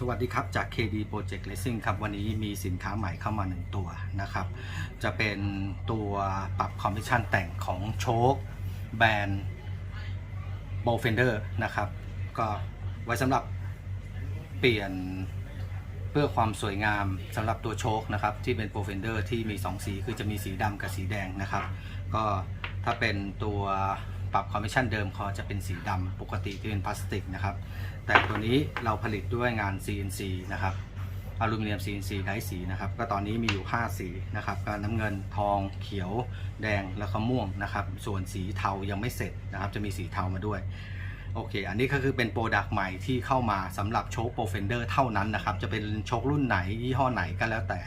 สวัสดีครับ จาก KD Project Racing ครับ วันนี้มีสินค้าใหม่เข้ามา1ตัวนะครับ จะเป็นตัวปรับคอมมิชชั่นแต่งของโชคแบรนด์โบเฟนเดอร์นะครับ ก็ไว้สำหรับเปลี่ยนเพื่อความสวยงามสำหรับตัวโชคนะครับ ที่เป็นโปรเฟนเดอร์ที่มี 2 สี คือจะมีสีดำกับสีแดงนะครับ ก็ถ้าเป็นตัว ปรับคอมมิชชั่นเดิมเขาจะเป็นสีดำปกติที่เป็นพลาสติกนะครับ แต่ตัวนี้เราผลิตด้วยงาน CNC นะครับอลูมิเนียม CNC ไดสีนะครับ ก็ตอนนี้มีอยู่ 5 สีนะครับก็น้ำเงินทองเขียว แดงแล้วก็ม่วงนะครับ ส่วนสีเทายังไม่เสร็จนะครับ จะมีสีเทามาด้วยโอเค อันนี้ก็คือเป็นโปรดักต์ใหม่ที่เข้ามาสำหรับโชคโปรเฟนเดอร์เท่านั้นนะครับ จะเป็นโชครุ่นไหนยี่ห้อไหนก็แล้วแต่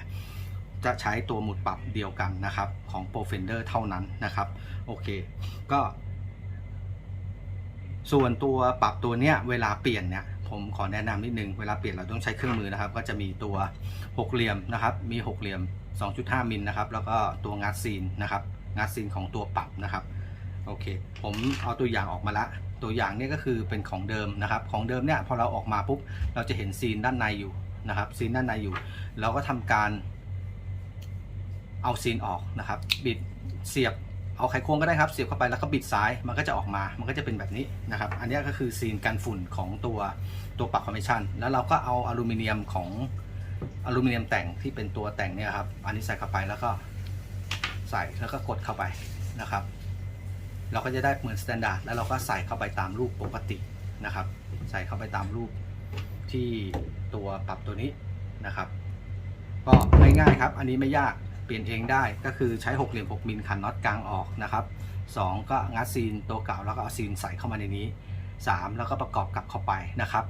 จะใช้ตัวหมุดปรับเดียวกันนะครับ ของโปรเฟนเดอร์เท่านั้นนะครับ โอเค ก็ ส่วนตัวปรับตัวเนี้ยเวลาเปลี่ยนเนี่ยผมขอแนะนำนิดนึงเวลาเปลี่ยนเราต้องใช้เครื่องมือนะครับ ก็จะมีตัวหกเหลี่ยมนะครับ มีหกเหลี่ยม 2.5มิลนะครับ แล้วก็ตัวงัดซีนนะครับงัดซีนของตัวปรับนะครับโอเค ผมเอาตัวอย่างออกมาละ ตัวอย่างเนี่ยก็คือเป็นของเดิมนะครับ ของเดิมเนี่ยพอเราออกมาปุ๊บเราจะเห็นซีนด้านในอยู่นะครับ ซีนด้านในอยู่ เราก็ทำการเอาซีนออกนะครับ บิดเสียบ เอาไขควงก็ได้ครับเสียบเข้าไปแล้วก็บิดซ้ายมันก็จะออกมา มันก็จะเป็นแบบนี้นะครับ อันนี้ก็คือซีนกันฝุ่นของตัวตัวปรับคอมมิชชั่น แล้วเราก็เอาอลูมิเนียมของอลูมิเนียมแต่งที่เป็นตัวแต่งเนี่ยครับ อันนี้ใส่เข้าไปแล้วก็ใส่แล้วก็กดเข้าไปนะครับ เราก็จะได้เหมือนสแตนดาร์ดแล้วเราก็ใส่เข้าไปตามรูปปกตินะครับ ใส่เข้าไปตามรูปที่ตัวปรับตัวนี้นะครับ ก็ง่ายๆครับ อันนี้ไม่ยาก ปลี่ยนเองได้ก็คือใช้หกเหลี่ยม6มิลขันน็อตกลางออกนะครับ 2 ก็งัดซีนตัวเก่าแล้วก็เอาซีนใส่เข้ามาในนี้ 3 แล้วก็ประกอบกลับเข้าไปนะครับ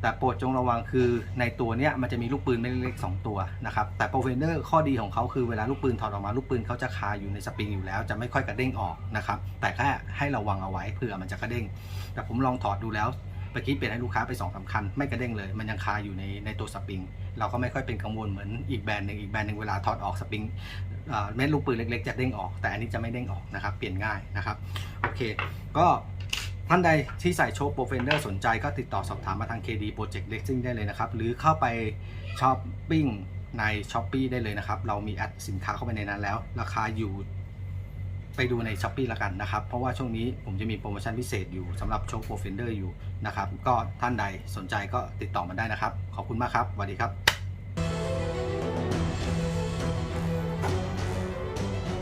แต่โปรดจงระวังคือในตัวเนี้ยมันจะมีลูกปืนไม่เล็กๆ2ตัวนะครับแต่โปรเฟนเดอร์ข้อดีของเขาคือเวลาลูกปืนถอดออกมาลูกปืนเขาจะคาอยู่ในสปริงอยู่แล้วจะไม่ค่อยกระเด้งออกนะครับแต่แค่ให้ระวังเอาไว้เผื่อมันจะกระเด้ง แต่ผมลองถอดดูแล้ว เมื่อกี้เปลี่ยนให้ลูกค้าไป2องสามคันไม่กระเด้งเลย มันยังคาอยู่ในในตัวสปริง เราก็ไม่ค่อยเป็นกังวลเหมือนอีกแบรนด์หนึ่งอีกแบรนด์หนึ่งเวลาถอดออกสปริงเม็ดลูกปืนเล็กๆจะเด้งออก แต่อันนี้จะไม่เด้งออกนะครับ เปลี่ยนง่ายนะครับ โอเค ก็ท่านใดที่ใส่โชคโปรเฟนเดอร์สนใจก็ติดต่อสอบถามมาทาง KD Project Racing ได้เลยนะครับ หรือเข้าไปช้อปปิ้งใน s h อ p e e ได้เลยนะครับ เรามีแอดสินค้าเข้าไปในนั้นแล้ว ราคาอยู่ ไปดูใน s h อ p e e ละกันนะครับ เพราะว่าช่วงนี้ผมจะมีโปรโมชั่นพิเศษอยู่สำหรับโชคโปรเฟนเดอร์อยู่นะครับ ก็ท่านใดสนใจก็ติดต่อมาได้นะครับ ขอบคุณมากครับสวัสดีครับ